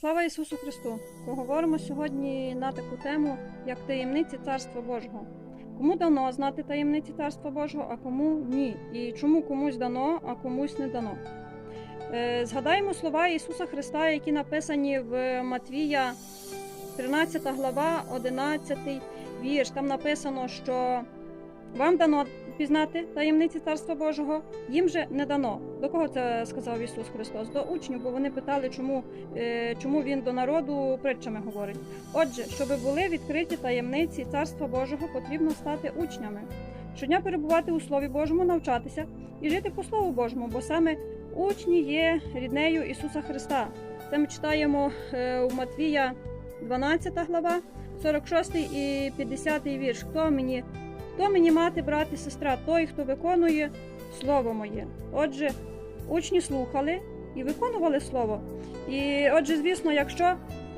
Слава Ісусу Христу! Поговоримо сьогодні на таку тему, як таємниці Царства Божого. Кому дано знати таємниці Царства Божого, а кому ні. І чому комусь дано, а комусь не дано. Е, Згадаємо слова Ісуса Христа, які написані в Матвія, 13 глава, 11 вірш. Там написано, що вам дано пізнати таємниці Царства Божого, їм же не дано. До кого це сказав Ісус Христос? До учнів, бо вони питали, чому, е, чому Він до народу притчами говорить. Отже, щоб були відкриті таємниці Царства Божого, потрібно стати учнями. Щодня перебувати у Слові Божому, навчатися і жити по Слову Божому, бо саме учні є ріднею Ісуса Христа. Це ми читаємо е, у Матвія 12 глава, 46 і 50 вірш. Хто мені Хто мені мати, брат і сестра, той, хто виконує слово моє. Отже, учні слухали і виконували слово. І отже, звісно, якщо,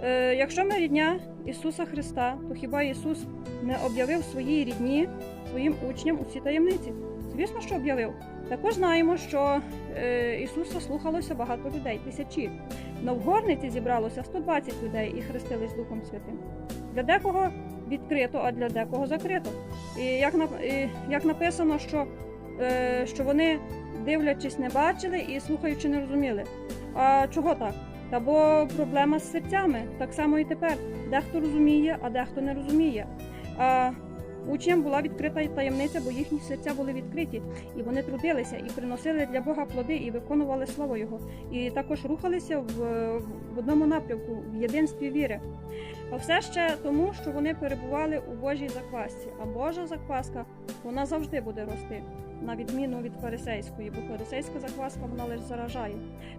е, якщо ми рідня Ісуса Христа, то хіба Ісус не об'явив своїй рідні, своїм учням усі таємниці? Звісно, що об'явив. Також знаємо, що е, Ісуса слухалося багато людей, тисячі. Но в горниці зібралося 120 людей і хрестились Духом Святим. Для декого відкрито, а для декого закрито. І як, як написано, що, е, що вони, дивлячись, не бачили і слухаючи, не розуміли. А чого так? Та бо проблема з серцями. Так само і тепер. Дехто розуміє, а дехто не розуміє. А учням була відкрита таємниця, бо їхні серця були відкриті, і вони трудилися і приносили для Бога плоди, і виконували слово Його. І також рухалися в, в одному напрямку, в єдинстві віри. А все ще тому, що вони перебували у Божій заквасці. А Божа закваска вона завжди буде рости, на відміну від фарисейської, бо фарисейська закваска вона лише заражає.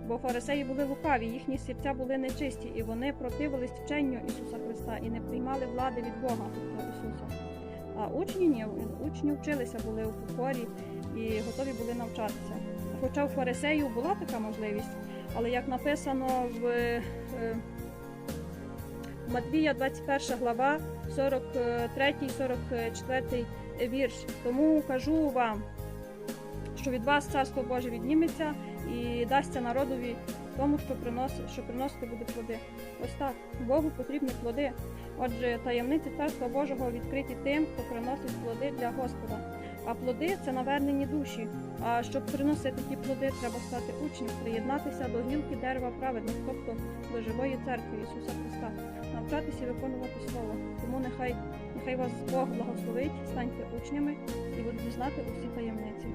Бо фарисеї були лукаві, їхні серця були нечисті, і вони противились вченню Ісуса Христа і не приймали влади від Бога тобто Ісуса. А учні ні, учні вчилися, були у покорі і готові були навчатися. Хоча у фарисеїв була така можливість, але як написано в е, Матвія 21 глава, 43-44 вірш. Тому кажу вам, що від вас царство Боже відніметься і дасться народові тому, що приносить, що приносити буде плоди. Ось так, Богу потрібні плоди. Отже, таємниці царства Божого відкриті тим, хто приносить плоди для Господа. А плоди це навернені душі. А щоб приносити ті плоди, треба стати учнем, приєднатися до гілки дерева праведних, тобто до живої церкви Ісуса Христа, навчатися і виконувати Слово. Тому нехай, нехай вас Бог благословить, станьте учнями і будете знати усі таємниці.